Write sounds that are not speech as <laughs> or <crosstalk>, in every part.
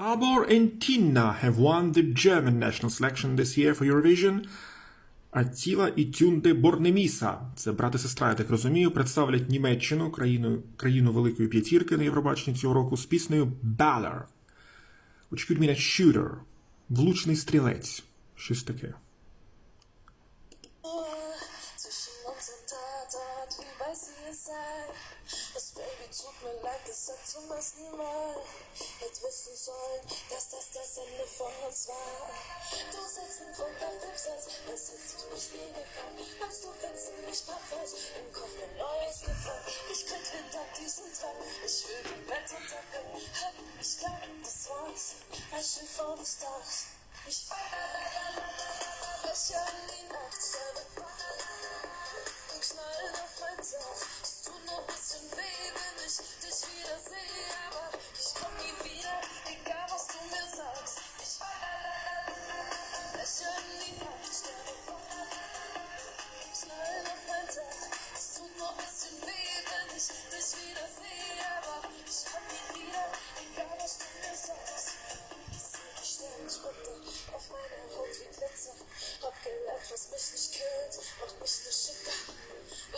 Arbor and Tina have won the German national selection this year for Eurovision. Аттіла і Тюнде Борнеміса, це брат і сестра, я так розумію, представлять Німеччину, країну, країну Великої П'ятірки на Євробаченні цього року з піснею Baller, which could mean a shooter, влучний стрілець, щось таке. Wissen sollen, dass das das Ende von uns war. Du setzt einen Punkt nach dem Satz, das hätte ich nicht nie gekannt. Machst du Wechsel, ich pack was, im Kopf ein neues Gefühl. Ich krieg Wind ab diesen Tag, ich will im Bett untergehen. Hab mich klar, das war's, I shoot for the stars. Ich Löcher in die Nacht, sterbe und knallen auf mein Dach. Es tut nur ein bisschen weh, wenn ich dich wiedersehe, aber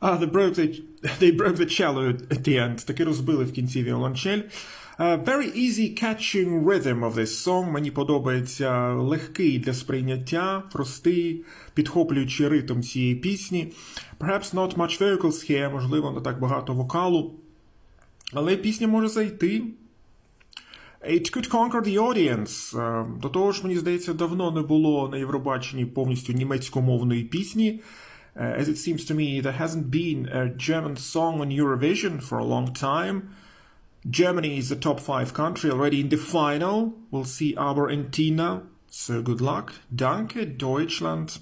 Ah, they broke the, <laughs> they broke the cello at the end. Таки розбили в кінці віолончель. Uh, very easy catching rhythm of this song. Мені подобається легкий для сприйняття, простий, підхоплюючий ритм цієї пісні. Perhaps not much vocals here, можливо, не так багато вокалу. Але пісня може зайти. It could conquer the audience. Е, До того ж, мені здається, давно не було на Євробаченні повністю німецькомовної пісні. Е, As it seems to me, there hasn't been a German song on Eurovision for a long time. Germany is a top five country already in the final. We'll see Arbor and Tina. So good luck. Danke, Deutschland.